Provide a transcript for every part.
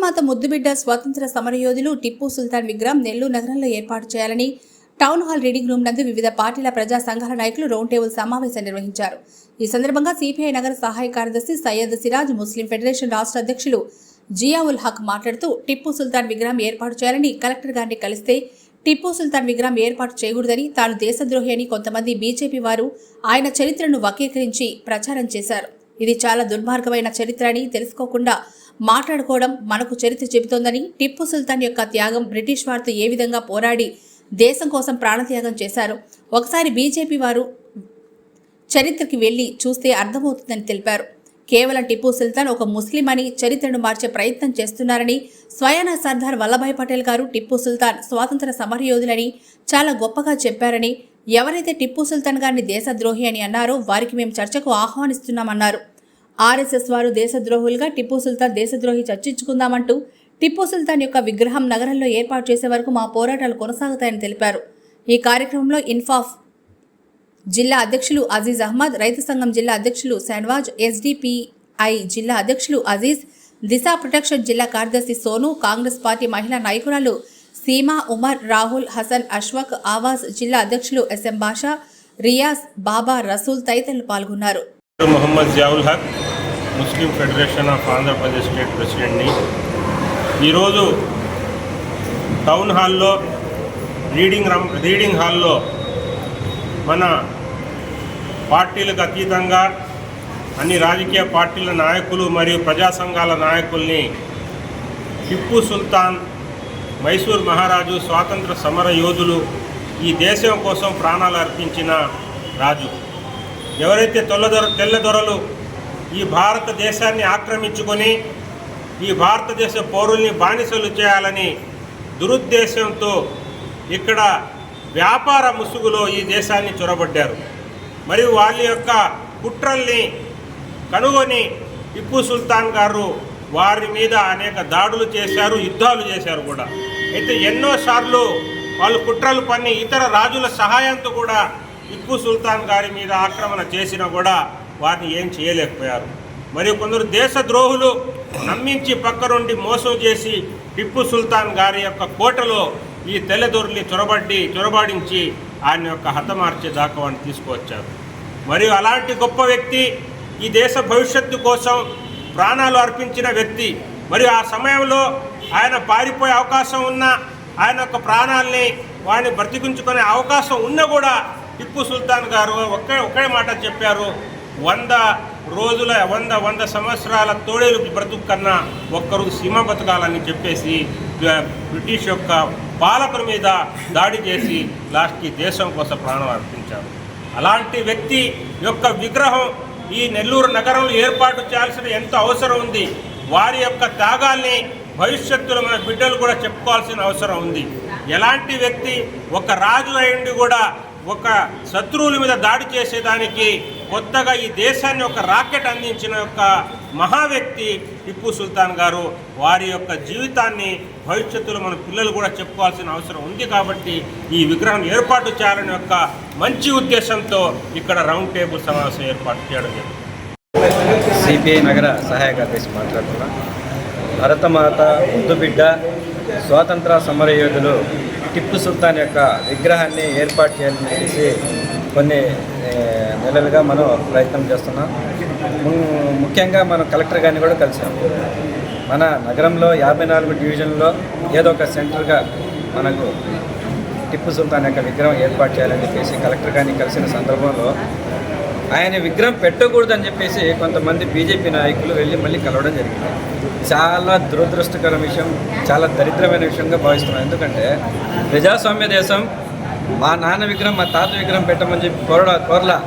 భారతమాత ముద్దుబిడ్డ స్వాతంత్ర సమరయోధులు టిప్పు సుల్తాన్ విగ్రహం నెల్లూరు నగరంలో ఏర్పాటు చేయాలని టౌన్ హాల్ రీడింగ్ రూమ్ నందు వివిధ పార్టీల ప్రజా సంఘాల నాయకులు రౌండ్ టేబుల్ సమావేశం నిర్వహించారు. ఈ సందర్భంగా సిపిఐ నగర సహాయ కార్యదర్శి సయ్యద్ సిరాజ్ ముస్లిం ఫెడరేషన్ రాష్ట్ర అధ్యక్షులు జియావుల్ హక్ మాట్లాడుతూ టిప్పు సుల్తాన్ విగ్రహం ఏర్పాటు చేయాలని కలెక్టర్ గారిని కలిస్తే టిప్పు సుల్తాన్ విగ్రహం ఏర్పాటు చేయకూడదని తాను దేశద్రోహి అని కొంతమంది బీజేపీ వారు ఆయన చరిత్రను వక్రీకరించి ప్రచారం చేశారు. ఇది చాలా దుర్మార్గమైన చరిత్ర అని తెలుసుకోకుండా మాట్లాడుకోవడం మనకు చరిత్ర చెబుతోందని టిప్పు సుల్తాన్ యొక్క త్యాగం బ్రిటిష్ వారితో ఏ విధంగా పోరాడి దేశం కోసం ప్రాణత్యాగం చేశారు ఒకసారి బీజేపీ వారు చరిత్రకి వెళ్ళి చూస్తే అర్థమవుతుందని తెలిపారు. కేవలం టిప్పు సుల్తాన్ ఒక ముస్లిం అని చరిత్రను మార్చే ప్రయత్నం చేస్తున్నారని స్వయాన సర్దార్ వల్లభాయ్ పటేల్ గారు టిప్పు సుల్తాన్ స్వాతంత్ర సమరయోధులని చాలా గొప్పగా చెప్పారని ఎవరైతే టిప్పు సుల్తాన్ గారిని దేశద్రోహి అని అన్నారో వారికి మేము చర్చకు ఆహ్వానిస్తున్నామన్నారు. ఆర్ఎస్ఎస్ వారు దేశద్రోహులుగా టిప్పు సుల్తాన్ దేశద్రోహి చర్చించుకుందామంటూ టిప్పు సుల్తాన్ యొక్క విగ్రహం నగరంలో ఏర్పాటు చేసే వరకు మా పోరాటాలు కొనసాగుతాయని తెలిపారు. ఈ కార్యక్రమంలో ఇన్ఫాఫ్ జిల్లా అధ్యక్షులు అజీజ్ అహ్మద్ రైతు సంఘం జిల్లా అధ్యక్షులు శాన్వాజ్ ఎస్డిపిఐ జిల్లా అధ్యక్షులు అజీజ్ దిశా ప్రొటెక్షన్ జిల్లా కార్యదర్శి సోను కాంగ్రెస్ పార్టీ మహిళా నాయకురాలు సీమా ఉమర్ రాహుల్ హసన్ అష్వక్ ఆవాస్ జిల్లా అధ్యక్షులు ఎస్ఎం బాషా రియాజ్ బాబా రసూల్ తదితరులు పాల్గొన్నారు. Mohammed Javul Haq Muslim federation of Andhra Pradesh state ప్రెసిడెంట్ని. ఈరోజు టౌన్ హాల్లో రీడింగ్ రీడింగ్ హాల్లో మన పార్టీలకు అతీతంగా అన్ని రాజకీయ పార్టీల నాయకులు మరియు ప్రజా సంఘాల నాయకుల్ని టిప్పు సుల్తాన్ మైసూర్ మహారాజు స్వాతంత్ర సమర యోధులు ఈ దేశం కోసం ప్రాణాలు అర్పించిన రాజు. ఎవరైతే తెల్లదొర తెల్లదొరలు ఈ భారతదేశాన్ని ఆక్రమించుకొని ఈ భారతదేశ పౌరుల్ని బానిసలు చేయాలని దురుద్దేశంతో ఇక్కడ వ్యాపార ముసుగులో ఈ దేశాన్ని చొరబడ్డారు. మరియు వాళ్ళ యొక్క కుట్రల్ని కనుగొని టిప్పు సుల్తాన్ గారు వారి మీద అనేక దాడులు చేశారు యుద్ధాలు చేశారు కూడా. అయితే ఎన్నోసార్లు వాళ్ళు కుట్రలు పన్ని ఇతర రాజుల సహాయంతో కూడా టిప్పు సుల్తాన్ గారి మీద ఆక్రమణ చేసినా కూడా వారిని ఏం చేయలేకపోయారు. మరియు కొందరు దేశద్రోహులు నమ్మించి పక్కనుండి మోసం చేసి టిప్పు సుల్తాన్ గారి యొక్క కోటలో ఈ తెల్లదొరలి చొరబడ్డి చొరబడించి ఆయన యొక్క హతమార్చే దాకా వాడిని తీసుకువచ్చారు. మరియు అలాంటి గొప్ప వ్యక్తి ఈ దేశ భవిష్యత్తు కోసం ప్రాణాలు అర్పించిన వ్యక్తి. మరియు ఆ సమయంలో ఆయన పారిపోయే అవకాశం ఉన్న ఆయన యొక్క ప్రాణాల్ని వాడిని బ్రతికించుకునే అవకాశం ఉన్నా కూడా టిప్పు సుల్తాన్ గారు ఒకే ఒకే మాట చెప్పారు. వంద రోజుల వంద వంద సంవత్సరాల తోడేలు బ్రతుకు కన్నా ఒక్కరు సీమ బతకాలని చెప్పేసి బ్రిటిష్ యొక్క పాలకుల మీద దాడి చేసి లాస్ట్కి దేశం కోసం ప్రాణం అర్పించారు. అలాంటి వ్యక్తి యొక్క విగ్రహం ఈ నెల్లూరు నగరంలో ఏర్పాటు చేయాల్సిన ఎంతో అవసరం ఉంది. వారి యొక్క త్యాగాల్ని భవిష్యత్తులో మన బిడ్డలు కూడా చెప్పుకోవాల్సిన అవసరం ఉంది. ఎలాంటి వ్యక్తి ఒక రాజు అయ్యండి కూడా ఒక శత్రువుల మీద దాడి చేసేదానికి కొత్తగా ఈ దేశాన్ని ఒక రాకెట్ అందించిన యొక్క మహా వ్యక్తి టిప్పు సుల్తాన్ గారు. వారి యొక్క జీవితాన్ని భవిష్యత్తులో మన పిల్లలు కూడా చెప్పుకోవాల్సిన అవసరం ఉంది కాబట్టి ఈ విగ్రహం ఏర్పాటు చేయాలని యొక్క మంచి ఉద్దేశంతో ఇక్కడ రౌండ్ టేబుల్ సమావేశం ఏర్పాటు చేయడం జరిగింది. సిపిఐ నగర సహాయ కార్యదర్శి మాట్లాడుతున్నా. భరతమాత ముద్దుబిడ్డ స్వాతంత్ర సమరయోధులు టిప్పు సుల్తాన్ యొక్క విగ్రహాన్ని ఏర్పాటు చేయాలని చెప్పేసి కొన్ని నెలలుగా మనం ప్రయత్నం చేస్తున్నాం. ముఖ్యంగా మనం కలెక్టర్ గారిని కూడా కలిసాం. మన నగరంలో యాభై నాలుగు డివిజన్లో ఏదో ఒక సెంటర్గా మనకు టిప్పు సుల్తాన్ యొక్క విగ్రహం ఏర్పాటు చేయాలని చెప్పేసి కలెక్టర్ గారిని కలిసిన సందర్భంలో ఆయన విగ్రహం పెట్టకూడదని చెప్పేసి కొంతమంది బీజేపీ నాయకులు వెళ్ళి మళ్ళీ కలవడం జరిగింది. చాలా దురదృష్టకర విషయం చాలా దరిద్రమైన విషయంగా భావిస్తున్నాం. ఎందుకంటే ప్రజాస్వామ్య దేశం మా నాన్న విగ్రహం మా తాత విగ్రహం పెట్టమని చెప్పి కోరడా కోరలా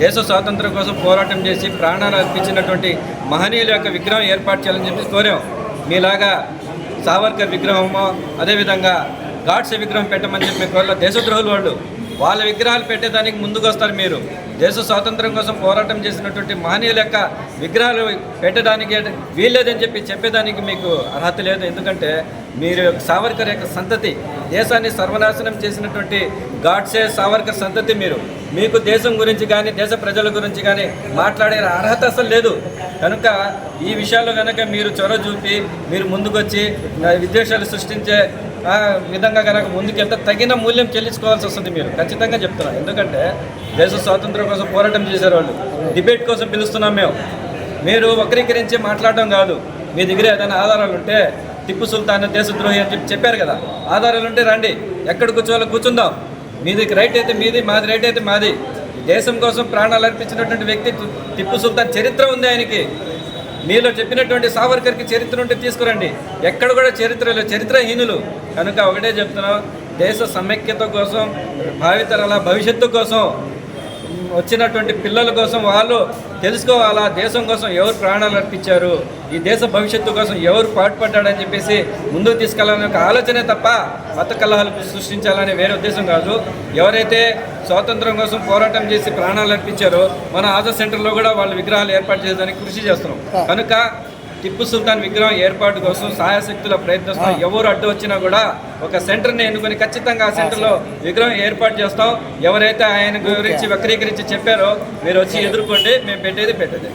దేశ స్వాతంత్రం కోసం పోరాటం చేసి ప్రాణాలు అర్పించినటువంటి మహనీయుల యొక్క విగ్రహం ఏర్పాటు చేయాలని చెప్పి కోరాం. మీలాగా సావర్కర్ విగ్రహము అదేవిధంగా గాడ్సే విగ్రహం పెట్టమని చెప్పి కోరలో దేశద్రోహులు వాళ్ళు. వాళ్ళ విగ్రహాలు పెట్టేదానికి ముందుకు వస్తారు మీరు. దేశ స్వాతంత్రం కోసం పోరాటం చేసినటువంటి మహనీయుల యొక్క విగ్రహాలు పెట్టడానికి వీల్లేదని చెప్పి చెప్పేదానికి మీకు అర్హత లేదు. ఎందుకంటే మీరు సావర్కర్ యొక్క సంతతి దేశాన్ని సర్వనాశనం చేసినటువంటి గాడ్సే సావర్కర్ సంతతి మీరు. మీకు దేశం గురించి కానీ దేశ ప్రజల గురించి కానీ మాట్లాడే అర్హత అసలు లేదు. కనుక ఈ విషయాలు కనుక మీరు చొరవ చూపి మీరు ముందుకొచ్చి విద్వేషాలు సృష్టించే విధంగా కనుక ముందుకెళ్తే తగిన మూల్యం చెల్లించుకోవాల్సి వస్తుంది మీరు. ఖచ్చితంగా చెప్తున్నాను ఎందుకంటే దేశ స్వాతంత్రం కోసం పోరాటం చేశారు వాళ్ళు. డిబేట్ కోసం పిలుస్తున్నాం మేము. మీరు వక్రీకరించి మాట్లాడడం కాదు. మీ దగ్గర ఏదైనా ఆధారాలు ఉంటే టిప్పు సుల్తాన్ దేశద్రోహి అని చెప్పి చెప్పారు కదా. ఆధారాలు ఉంటే రండి. ఎక్కడ కూర్చోవాలో కూర్చుందాం. మీది రైట్ అయితే మీది మాది రైట్ అయితే మాది. దేశం కోసం ప్రాణాలు అర్పించినటువంటి వ్యక్తి టిప్పు సుల్తాన్ చరిత్ర ఉంది ఆయనకి. మీలో చెప్పినటువంటి సావర్కర్కి చరిత్ర ఉంటే తీసుకురండి. ఎక్కడ కూడా చరిత్ర లేదు. చరిత్రహీనులు. కనుక ఒకటే చెప్తున్నాం. దేశ సమైక్యత కోసం భావితరాల భవిష్యత్తు కోసం వచ్చినటువంటి పిల్లల కోసం వాళ్ళు తెలుసుకోవాలా? దేశం కోసం ఎవరు ప్రాణాలు అర్పించారు? ఈ దేశ భవిష్యత్తు కోసం ఎవరు పాటుపడ్డాడని చెప్పేసి ముందుకు తీసుకెళ్ళాలనే ఒక ఆలోచనే తప్ప మత కలహాలు సృష్టించాలనే వేరే ఉద్దేశం కాదు. ఎవరైతే స్వాతంత్రం కోసం పోరాటం చేసి ప్రాణాలు అర్పించారో మన ఆజా సెంటర్లో కూడా వాళ్ళ విగ్రహాలు ఏర్పాటు చేయడానికి కృషి చేస్తున్నాం. కనుక టిప్పు సుల్తాన్ విగ్రహం ఏర్పాటు కోసం సాయశక్తుల ప్రయత్నిస్తున్నాం ఎవరు అడ్డు వచ్చినా కూడా ఒక సెంటర్ని ఎన్నుకొని ఖచ్చితంగా ఆ సెంటర్లో విగ్రహం ఏర్పాటు చేస్తాం. ఎవరైతే ఆయన గురించి వక్రీకరించి చెప్పారో మీరు వచ్చి ఎదుర్కోండి. మేము పెట్టేది పెట్టేది.